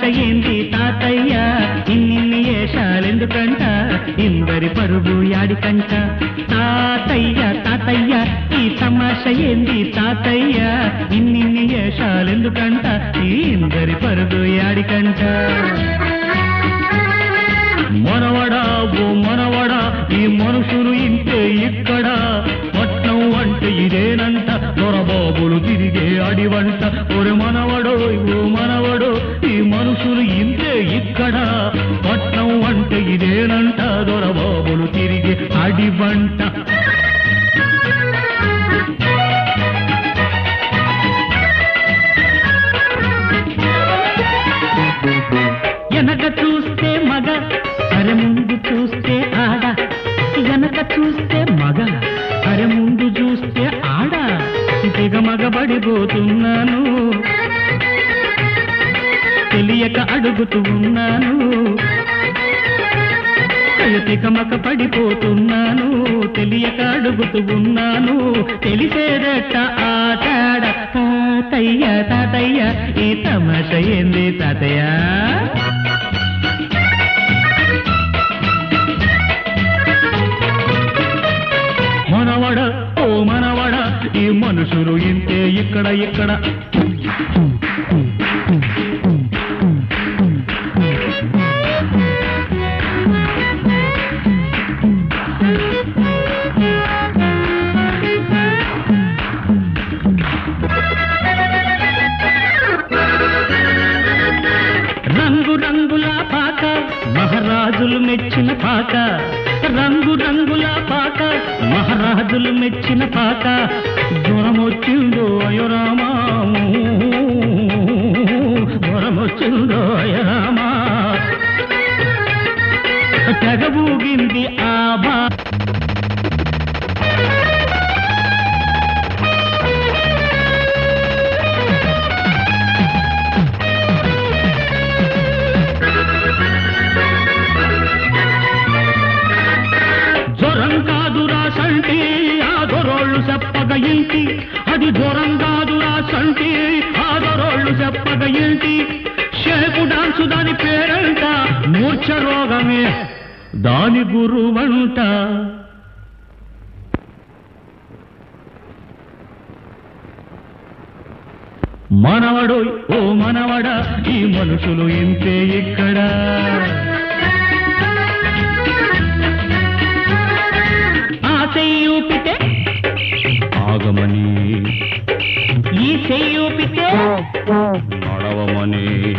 తమాష ఏంది తాతయ్య. ఇన్నిన్ని ఏషాలెందుకంట ఇందరి పరుగు యాడికంట తాతయ్య తాతయ్య ఈ తమాష ఏంది తాతయ్య? ఇన్నిన్ని ఏషాలెందుకంట ఈ ఇందరి పరుగు యాడికంట మనవడా ఓ మనవడా ఈ మనుషులు ఇంతే ఇక్కడ. పట్నం అంటే ఇదేనంట దొరబాబులు తిరిగే అడివంట. ఒరు మనవడో ఓ మనవడో మనుషులు ఇంతే ఇక్కడ. పట్నం అంటే ఇదేనంట దొరబాబులు తిరిగి అడివంట వెనక చూస్తే మగ అరె ముందు చూస్తే ఆడ. వెనక చూస్తే మగ అరె ముందు చూస్తే ఆడ. తెగ మగబడిపోతున్నాను. తెలియక అడుగుతూ ఉన్నాను. తెగ పడిపోతున్నాను. తెలియక అడుగుతూ ఉన్నాను. తెలిసేదట ఆటాడ తాతయ్య తాతయ్య ఈ తమాష ఏంది తాతయ్య? మనవడ ఓ మనవడ ఈ మనుషులు ఇంతే ఇక్కడ ఇక్కడ. రంగు రంగుల పాక మహారాజులు మెచ్చిన పాక జ్వరం వచ్చిందో అయోరామా జ్వరం వచ్చిందో అయోరామా తెగబూగింది చెప్పగ అది జ్వరం కాదురా సంటి ఆదరోళ్ళు దొరోళ్ళు చెప్పగ ఇంటి షేపు డాన్సు దాని పేరంట మూర్ఛ రోగమే. దాని గురువంట. మనవడు ఓ మనవడ ఈ మనుషులు ఇంతే ఇక్కడ. నడవమని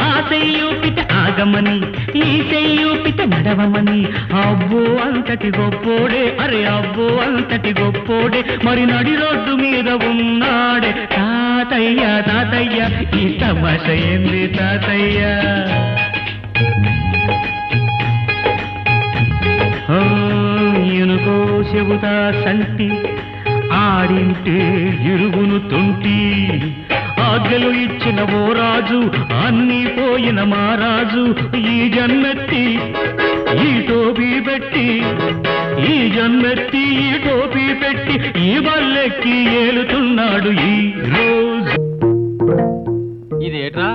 ఆ చెయ్యూపితే ఆగమని ఈ చెయ్యూపితే నడవమని. అబ్బో అంతటి గొప్పోడే అరే అబ్బో అంతటి గొప్పోడే మరి నడి రోడ్డు మీద ఉన్నాడే. తాతయ్య తాతయ్య ఈ తమాష ఏంది తాతయ్య? ఆ, ఎనుకో చెబుతా సంటి. ఆడింటే ఇరుగును తొంటి. ఆజ్ఞలు ఇచ్చిన ఓ రాజు అన్నీ పోయిన మా రాజు ఈ జన్మెత్తి ఈ టోపీ పెట్టి ఈ జన్మెత్తి ఈ టోపీ పెట్టి ఈ బల్లెక్కి ఏలుతున్నాడు ఈ రోజు. ఇదేట్రా